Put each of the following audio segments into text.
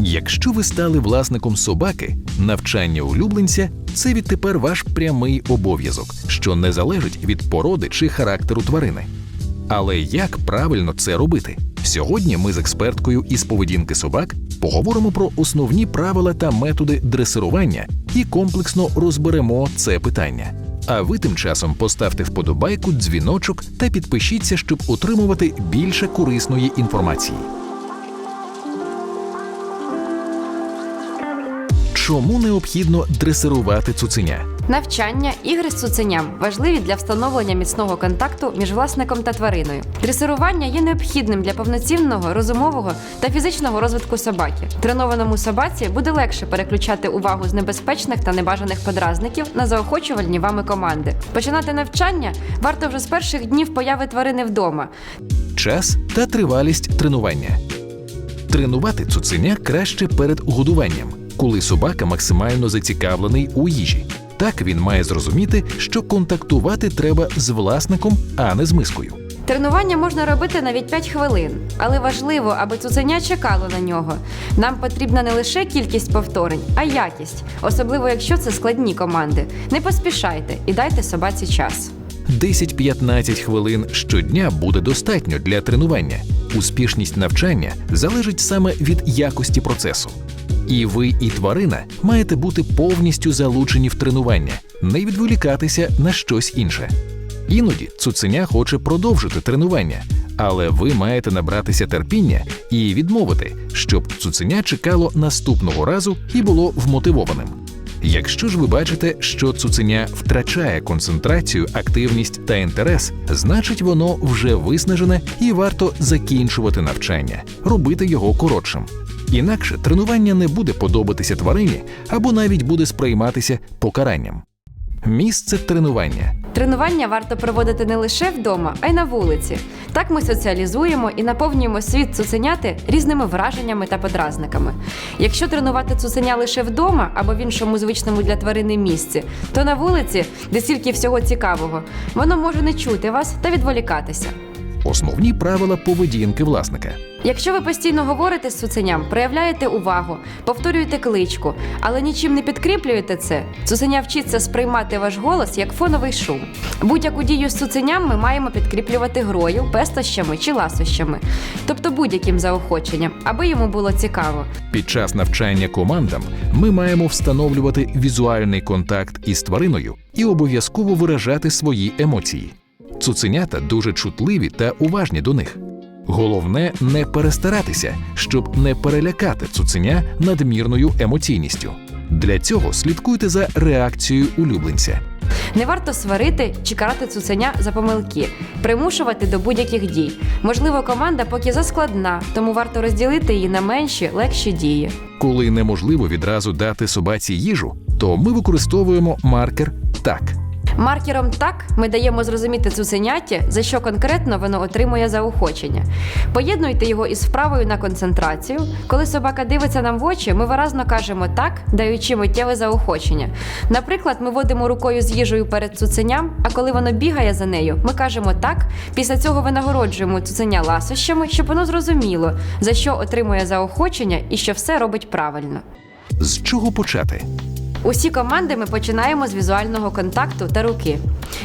Якщо ви стали власником собаки, навчання улюбленця це відтепер ваш прямий обов'язок, що не залежить від породи чи характеру тварини. Але як правильно це робити? Сьогодні ми з експерткою із поведінки собак поговоримо про основні правила та методи дресирування і комплексно розберемо це питання. А ви тим часом поставте вподобайку, дзвіночок та підпишіться, щоб отримувати більше корисної інформації. Чому необхідно дресирувати цуценя? Навчання, ігри з цуценям важливі для встановлення міцного контакту між власником та твариною. Дресирування є необхідним для повноцінного, розумового та фізичного розвитку собаки. Тренованому собаці буде легше переключати увагу з небезпечних та небажаних подразників на заохочувальні вами команди. Починати навчання варто вже з перших днів появи тварини вдома. час та тривалість тренування. Тренувати цуценя краще перед годуванням, коли собака максимально зацікавлений у їжі. Так він має зрозуміти, що контактувати треба з власником, а не з мискою. Тренування можна робити навіть 5 хвилин, але важливо, аби цуценя чекало на нього. Нам потрібна не лише кількість повторень, а якість, особливо якщо це складні команди. Не поспішайте і дайте собаці час. 10-15 хвилин щодня буде достатньо для тренування. Успішність навчання залежить саме від якості процесу. І ви, і тварина маєте бути повністю залучені в тренування, не відволікатися на щось інше. Іноді цуценя хоче продовжити тренування, але ви маєте набратися терпіння і відмовити, щоб цуценя чекало наступного разу і було вмотивованим. Якщо ж ви бачите, що цуценя втрачає концентрацію, активність та інтерес, значить воно вже виснажене і варто закінчувати навчання, робити його коротшим. Інакше тренування не буде подобатися тварині або навіть буде сприйматися покаранням. Місце тренування. Тренування варто проводити не лише вдома, а й на вулиці. Так ми соціалізуємо і наповнюємо світ цуценяти різними враженнями та подразниками. Якщо тренувати цуценя лише вдома або в іншому звичному для тварини місці, то на вулиці, де стільки всього цікавого, воно може не чути вас та відволікатися. Основні правила поведінки власника. Якщо ви постійно говорите з цуценям, проявляєте увагу, повторюєте кличку, але нічим не підкріплюєте це, цуценя вчиться сприймати ваш голос як фоновий шум. Будь-яку дію з цуценям ми маємо підкріплювати грою, пестощами чи ласощами, тобто будь-яким заохоченням, аби йому було цікаво. Під час навчання командам ми маємо встановлювати візуальний контакт із твариною і обов'язково виражати свої емоції. Цуценята дуже чутливі та уважні до них. Головне не перестаратися, щоб не перелякати цуценя надмірною емоційністю. Для цього слідкуйте за реакцією улюбленця. Не варто сварити чи карати цуценя за помилки, примушувати до будь-яких дій. Можливо, команда поки заскладна, тому варто розділити її на менші, легші дії. Коли неможливо відразу дати собаці їжу, то ми використовуємо маркер так. Маркером так ми даємо зрозуміти цуценяті, за що конкретно воно отримує заохочення. Поєднуйте його із вправою на концентрацію. Коли собака дивиться нам в очі, ми виразно кажемо так, даючи миттєве заохочення. Наприклад, ми водимо рукою з їжею перед цуценям, а коли воно бігає за нею, ми кажемо так. Після цього винагороджуємо цуценя ласощами, щоб воно зрозуміло, за що отримує заохочення і що все робить правильно. З чого почати? Усі команди ми починаємо з візуального контакту та руки.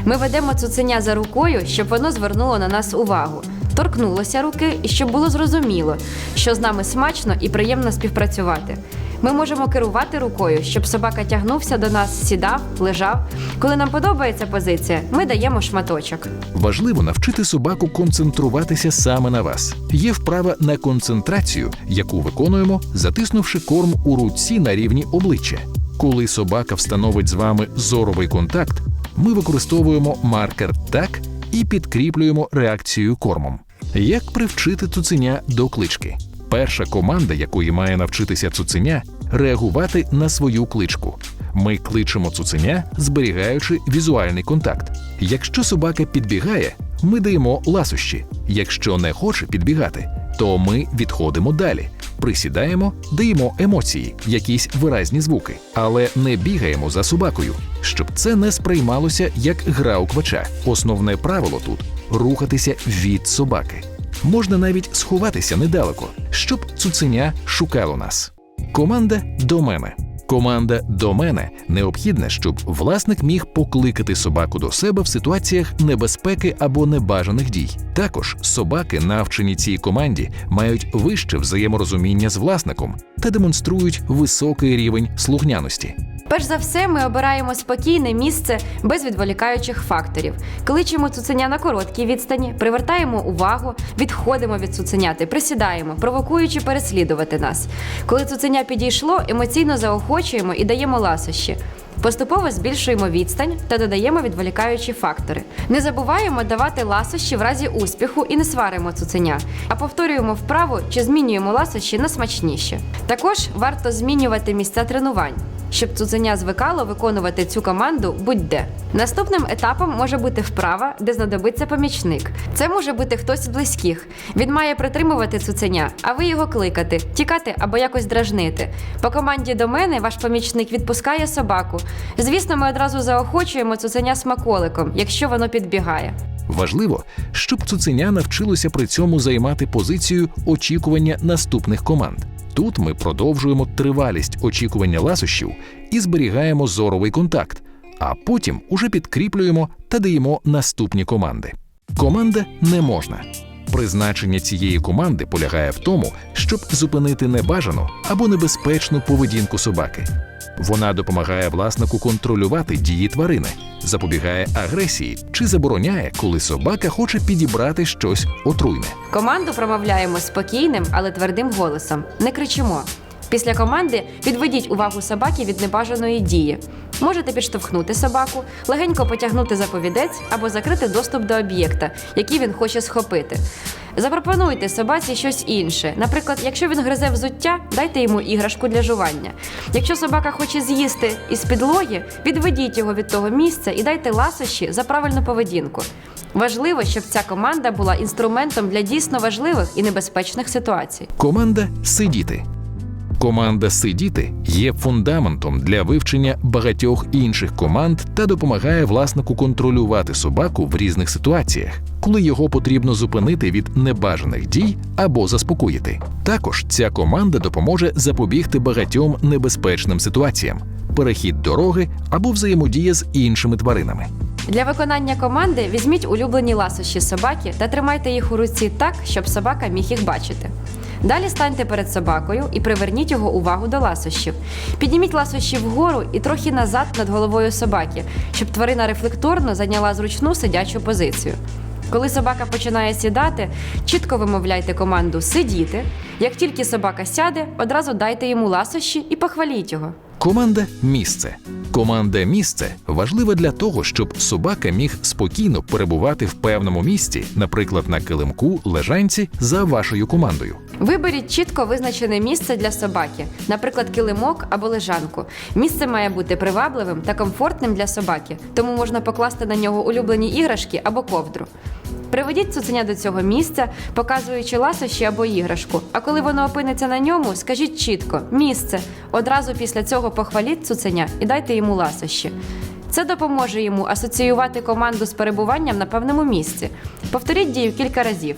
Ми ведемо цуценя за рукою, щоб воно звернуло на нас увагу, торкнулося руки і щоб було зрозуміло, що з нами смачно і приємно співпрацювати. Ми можемо керувати рукою, щоб собака тягнувся до нас, сідав, лежав. Коли нам подобається позиція, ми даємо шматочок. Важливо навчити собаку концентруватися саме на вас. Є вправа на концентрацію, яку виконуємо, затиснувши корм у руці на рівні обличчя. Коли собака встановить з вами зоровий контакт, ми використовуємо маркер так і підкріплюємо реакцію кормом. Як привчити цуценя до клички? Перша команда, якої має навчитися цуценя, реагувати на свою кличку. Ми кличемо цуценя, зберігаючи візуальний контакт. Якщо собака підбігає, ми даємо ласощі. Якщо не хоче підбігати, то ми відходимо далі. Присідаємо, даємо емоції, якісь виразні звуки, але не бігаємо за собакою, щоб це не сприймалося як гра у квача. Основне правило тут рухатися від собаки. Можна навіть сховатися недалеко, щоб цуценя шукало нас. Команда до мене. Команда до мене необхідна, щоб власник міг покликати собаку до себе в ситуаціях небезпеки або небажаних дій. Також собаки, навчені цій команді, мають вище взаєморозуміння з власником та демонструють високий рівень слухняності. Перш за все, ми обираємо спокійне місце без відволікаючих факторів. Кличемо цуценя на короткій відстані, привертаємо увагу, відходимо від цуценяти, присідаємо, провокуючи переслідувати нас. Коли цуценя підійшло, емоційно заохочуємо і даємо ласощі. Поступово збільшуємо відстань та додаємо відволікаючі фактори. Не забуваємо давати ласощі в разі успіху і не сваримо цуценя, а повторюємо вправу чи змінюємо ласощі на смачніше. Також варто змінювати місця тренувань, щоб цуценя звикало виконувати цю команду будь-де. Наступним етапом може бути вправа, де знадобиться помічник. Це може бути хтось з близьких. Він має притримувати цуценя, а ви його кликати, тікати або якось дражнити. По команді до мене ваш помічник відпускає собаку. Звісно, ми одразу заохочуємо цуценя смаколиком, якщо воно підбігає. Важливо, щоб цуценя навчилося при цьому займати позицію очікування наступних команд. Тут ми продовжуємо тривалість очікування ласощів і зберігаємо зоровий контакт, а потім уже підкріплюємо та даємо наступні команди. Команда не можна. Призначення цієї команди полягає в тому, щоб зупинити небажану або небезпечну поведінку собаки. Вона допомагає власнику контролювати дії тварини, запобігає агресії чи забороняє, коли собака хоче підібрати щось отруйне. Команду промовляємо спокійним, але твердим голосом. Не кричимо. Після команди відведіть увагу собаки від небажаної дії. Можете підштовхнути собаку, легенько потягнути заповідець або закрити доступ до об'єкта, який він хоче схопити. Запропонуйте собаці щось інше. Наприклад, якщо він гризе взуття, дайте йому іграшку для жування. Якщо собака хоче з'їсти із підлоги, відведіть його від того місця і дайте ласощі за правильну поведінку. Важливо, щоб ця команда була інструментом для дійсно важливих і небезпечних ситуацій. Команда сидіти. Команда сидіти є фундаментом для вивчення багатьох інших команд та допомагає власнику контролювати собаку в різних ситуаціях, коли його потрібно зупинити від небажаних дій або заспокоїти. Також ця команда допоможе запобігти багатьом небезпечним ситуаціям, перехід дороги або взаємодія з іншими тваринами. Для виконання команди візьміть улюблені ласощі собаки та тримайте їх у руці так, щоб собака міг їх бачити. Далі станьте перед собакою і приверніть його увагу до ласощів. Підніміть ласощі вгору і трохи назад над головою собаки, щоб тварина рефлекторно зайняла зручну сидячу позицію. Коли собака починає сідати, чітко вимовляйте команду сидіти. Як тільки собака сяде, одразу дайте йому ласощі і похваліть його. Команда місце. Команда місце важлива для того, щоб собака міг спокійно перебувати в певному місці, наприклад, на килимку, лежанці за вашою командою. Виберіть чітко визначене місце для собаки, наприклад, килимок або лежанку. Місце має бути привабливим та комфортним для собаки, тому можна покласти на нього улюблені іграшки або ковдру. Приведіть цуценя до цього місця, показуючи ласощі або іграшку. А коли воно опиниться на ньому, скажіть чітко місце. Одразу після цього похваліть цуценя і дайте йому ласощі. Це допоможе йому асоціювати команду з перебуванням на певному місці. Повторіть дію кілька разів.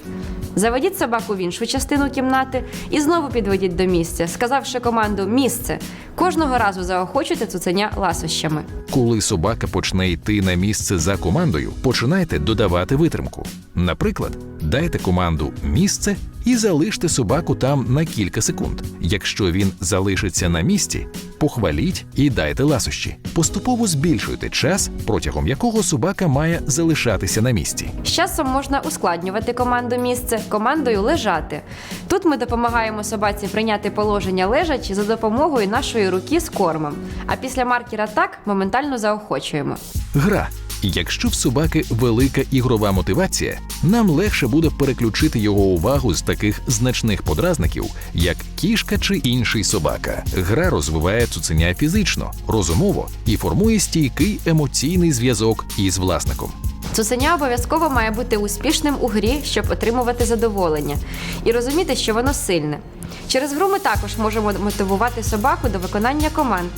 Заведіть собаку в іншу частину кімнати і знову підведіть до місця, сказавши команду місце. Кожного разу заохочуйте цуценя ласощами. Коли собака почне йти на місце за командою, починайте додавати витримку. Наприклад, дайте команду місце і залиште собаку там на кілька секунд. Якщо він залишиться на місці, похваліть і дайте ласощі. Поступово збільшуйте час, протягом якого собака має залишатися на місці. З часом можна ускладнювати команду місце командою лежати. Тут ми допомагаємо собаці прийняти положення лежачи за допомогою нашої руки з кормом. А після маркера так моментально заохочуємо. Гра. Якщо в собаки велика ігрова мотивація, нам легше буде переключити його увагу з таких значних подразників, як кішка чи інший собака. Гра розвиває цуценя фізично, розумово і формує стійкий емоційний зв'язок із власником. Цуценя обов'язково має бути успішним у грі, щоб отримувати задоволення, і розуміти, що воно сильне. Через гру ми також можемо мотивувати собаку до виконання команд.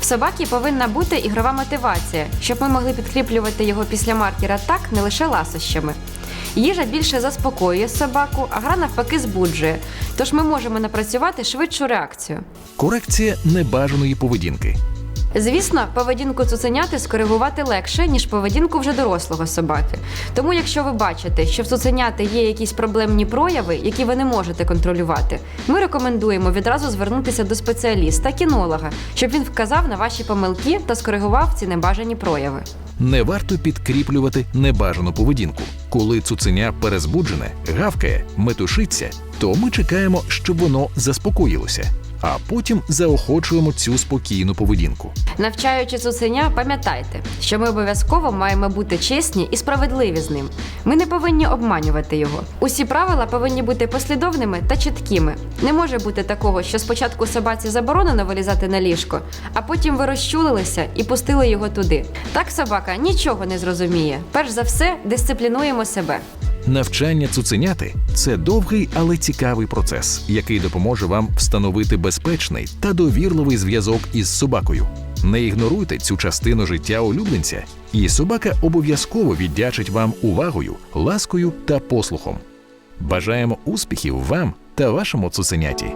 В собаки повинна бути ігрова мотивація, щоб ми могли підкріплювати його після маркера так не лише ласощами. Їжа більше заспокоює собаку, а гра навпаки збуджує. Тож ми можемо напрацювати швидшу реакцію. Корекція небажаної поведінки. Звісно, поведінку цуценяти скоригувати легше, ніж поведінку вже дорослого собаки. Тому, якщо ви бачите, що в цуценяти є якісь проблемні прояви, які ви не можете контролювати, ми рекомендуємо відразу звернутися до спеціаліста, кінолога, щоб він вказав на ваші помилки та скоригував ці небажані прояви. Не варто підкріплювати небажану поведінку. Коли цуценя перезбуджене, гавкає, метушиться, то ми чекаємо, щоб воно заспокоїлося, а потім заохочуємо цю спокійну поведінку. Навчаючи цуценя, пам'ятайте, що ми обов'язково маємо бути чесні і справедливі з ним. Ми не повинні обманювати його. Усі правила повинні бути послідовними та чіткими. Не може бути такого, що спочатку собаці заборонено вилізати на ліжко, а потім ви розчулилися і пустили його туди. Так собака нічого не зрозуміє. Перш за все, дисциплінуємо себе. Навчання цуценяти це довгий, але цікавий процес, який допоможе вам встановити безпечний та довірливий зв'язок із собакою. Не ігноруйте цю частину життя улюбленця, і собака обов'язково віддячить вам увагою, ласкою та послухом. Бажаємо успіхів вам та вашому цуценяті!